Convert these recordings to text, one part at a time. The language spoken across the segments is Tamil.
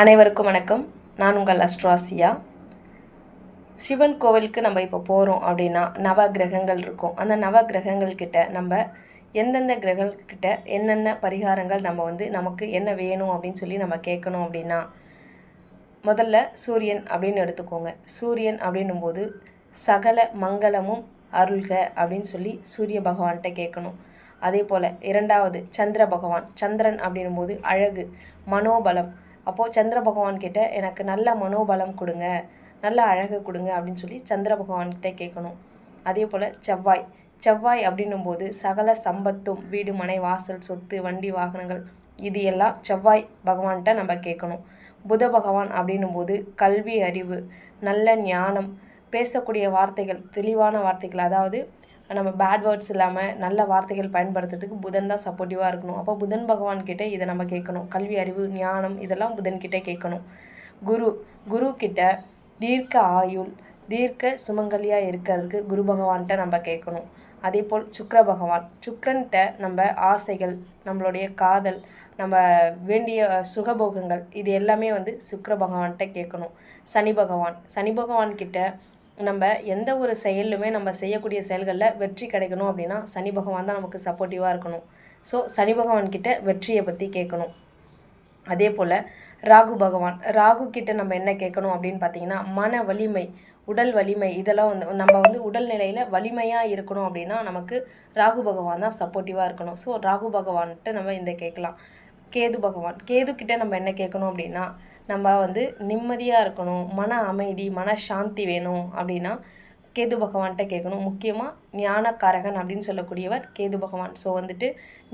அனைவருக்கும் வணக்கம். நான் உங்கள் அஸ்ட்ராசியா சிவன் கோவிலுக்கு நம்ம இப்போ போகிறோம் அப்படின்னா நவ கிரகங்கள் இருக்கும். அந்த நவ கிரகங்கள்கிட்ட நம்ம எந்தெந்த கிரகங்கள்கிட்ட என்னென்ன பரிகாரங்கள் நம்ம வந்து நமக்கு என்ன வேணும் அப்படின்னு சொல்லி நம்ம கேட்கணும் அப்படின்னா முதல்ல சூரியன் அப்படின்னு எடுத்துக்கோங்க. சூரியன் அப்படின்னும்போது சகல மங்களமும் அருள்க அப்படின்னு சொல்லி சூரிய பகவான்கிட்ட கேட்கணும். அதே போல் இரண்டாவது சந்திர பகவான் சந்திரன் அப்படின்னும்போது அழகு மனோபலம் அப்போது சந்திர பகவான் கிட்ட எனக்கு நல்ல மனோபலம் கொடுங்க நல்ல அழகு கொடுங்க அப்படின்னு சொல்லி சந்திர பகவான்கிட்ட கேட்கணும். அதே போல் செவ்வாய் செவ்வாய் அப்படின்னும்போது சகல சம்பத்தும் வீடு மனை வாசல் சொத்து வண்டி வாகனங்கள் இது எல்லாம் செவ்வாய் பகவான்கிட்ட நம்ம கேட்கணும். புத பகவான் அப்படின்னும்போது கல்வி அறிவு நல்ல ஞானம் பேசக்கூடிய வார்த்தைகள் தெளிவான வார்த்தைகள் அதாவது நம்ம பேட் வேர்ட்ஸ் இல்லாமல் நல்ல வார்த்தைகள் பயன்படுத்துறதுக்கு புதன் தான் சப்போர்ட்டிவாக இருக்கணும். அப்போ புதன் பகவான் கிட்டே இதை நம்ம கேட்கணும். கல்வி அறிவு ஞானம் இதெல்லாம் புதன்கிட்ட கேட்கணும். குரு குரு கிட்ட தீர்க்க ஆயுள் தீர்க்க சுமங்கலியாக இருக்கிறதுக்கு குரு பகவான்கிட்ட நம்ம கேட்கணும். அதே போல் சுக்கர பகவான் சுக்கரன்கிட்ட நம்ம ஆசைகள் நம்மளுடைய காதல் நம்ம வேண்டிய சுகபோகங்கள் இது எல்லாமே வந்து சுக்கர பகவான்கிட்ட கேட்கணும். சனி பகவான் சனி பகவான்கிட்ட நம்ம எந்த ஒரு செயலுமே நம்ம செய்யக்கூடிய செயல்களில் வெற்றி கிடைக்கணும் அப்படின்னா சனி பகவான் தான் நமக்கு சப்போர்ட்டிவாக இருக்கணும். ஸோ சனி பகவான் கிட்ட வெற்றியை பற்றி கேட்கணும். அதே போல் ராகு பகவான் ராகு கிட்ட நம்ம என்ன கேட்கணும் அப்படின்னு பார்த்தீங்கன்னா மன வலிமை உடல் வலிமை இதெல்லாம் வந்து நம்ம வந்து உடல் நிலையில் வலிமையாக இருக்கணும் அப்படின்னா நமக்கு ராகு பகவான் தான் சப்போர்ட்டிவாக இருக்கணும். ஸோ ராகு பகவான்கிட்ட நம்ம இந்த கேட்கலாம். கேது பகவான். கேது நம்ம என்ன கேட்கணும் அப்படின்னா நம்ம வந்து நிம்மதியாக இருக்கணும் மன அமைதி மன சாந்தி வேணும் அப்படின்னா கேது பகவான்கிட்ட கேட்கணும். முக்கியமாக ஞானக்காரகன் அப்படின்னு சொல்லக்கூடியவர் கேது பகவான். ஸோ வந்துட்டு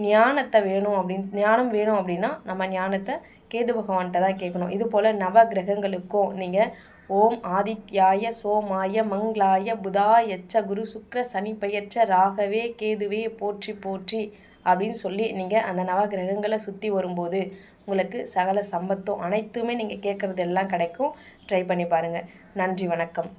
ஞானத்தை வேணும் அப்படின்னு ஞானம் வேணும் அப்படின்னா நம்ம ஞானத்தை கேது பகவான்கிட்ட தான் கேட்கணும். இது போல் நவ கிரகங்களுக்கும் நீங்கள் ஓம் ஆதித்யாய சோமாய மங்களாய புதாயச்ச குரு சுக்ர சனி பெயர்ச்ச ராகவே கேதுவே போற்றி போற்றி அப்படின்னு சொல்லி நீங்கள் அந்த நவ கிரகங்களை சுற்றி வரும்போது உங்களுக்கு சகல சம்பத்தும் அனைத்துமே நீங்கள் கேட்குறது எல்லாம் கிடைக்கும். ட்ரை பண்ணி பாருங்கள் நன்றி வணக்கம்.